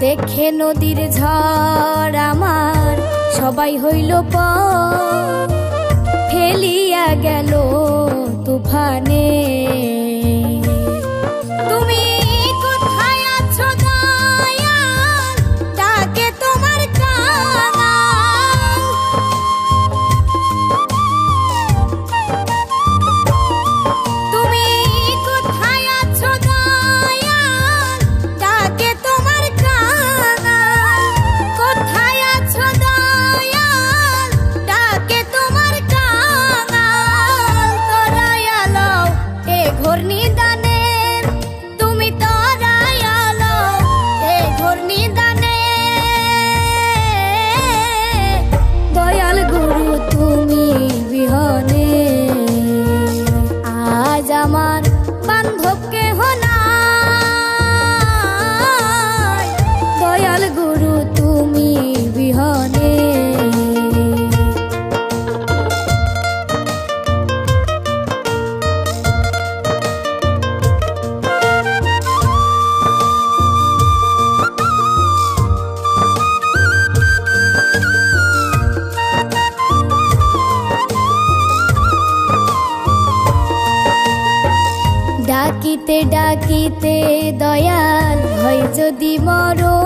দেখে নদীর ঝড় আমার সবাই হইল পর murni ডাকিতে ডাকিতে দয়াল হয় যদি মরো